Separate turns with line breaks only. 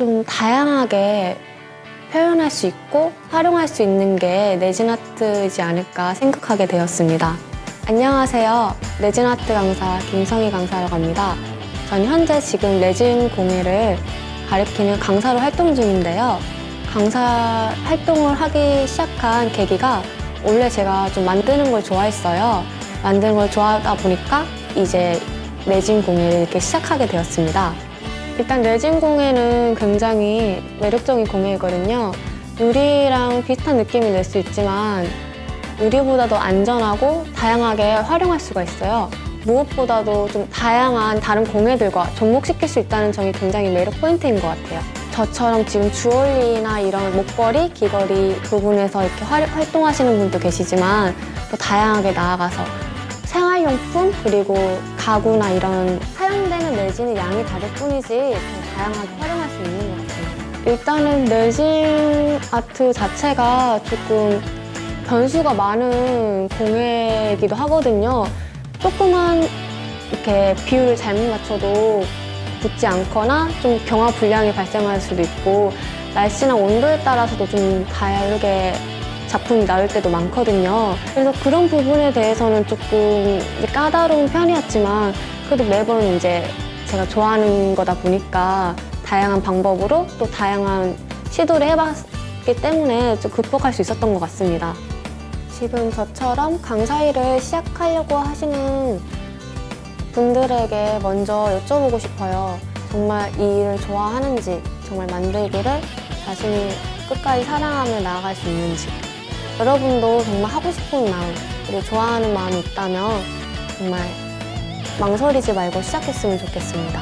좀 다양하게 표현할 수 있고 활용할 수 있는 게 레진 아트이지 않을까 생각하게 되었습니다. 안녕하세요. 레진 아트 강사 김성희 강사라고 합니다. 전 현재 지금 레진 공예를 가르치는 강사로 활동 중인데요. 강사 활동을 하기 시작한 계기가 원래 제가 좀 만드는 걸 좋아했어요. 만드는 걸 좋아하다 보니까 이제 레진 공예를 이렇게 시작하게 되었습니다. 일단 레진 공예는 굉장히 매력적인 공예이거든요. 유리랑 비슷한 느낌을 낼 수 있지만 유리보다도 안전하고 다양하게 활용할 수가 있어요. 무엇보다도 좀 다양한 다른 공예들과 접목시킬 수 있다는 점이 굉장히 매력 포인트인 것 같아요. 저처럼 지금 주얼리나 이런 목걸이, 귀걸이 부분에서 이렇게 활, 활동하시는 분도 계시지만 또 다양하게 나아가서 생활용품 그리고 가구나 이런 사용되는 레진의 양이 다를 뿐이지 더 다양하게 활용할 수 있는 것 같아요. 일단은 레진 아트 자체가 조금 변수가 많은 공예이기도 하거든요. 조금만 이렇게 비율을 잘못 맞춰도 붙지 않거나 좀 경화 불량이 발생할 수도 있고 날씨나 온도에 따라서도 좀 다르게 작품이 나올 때도 많거든요. 그래서 그런 부분에 대해서는 조금 까다로운 편이었지만 그래도 매번 이제 제가 좋아하는 거다 보니까 다양한 방법으로 또 다양한 시도를 해봤기 때문에 좀 극복할 수 있었던 것 같습니다. 지금 저처럼 강사 일을 시작하려고 하시는 분들에게 먼저 여쭤보고 싶어요. 정말 이 일을 좋아하는지, 정말 만들기를 자신이 끝까지 사랑하며 나아갈 수 있는지. 여러분도 정말 하고 싶은 마음, 그리고 좋아하는 마음이 있다면 정말 망설이지 말고 시작했으면 좋겠습니다.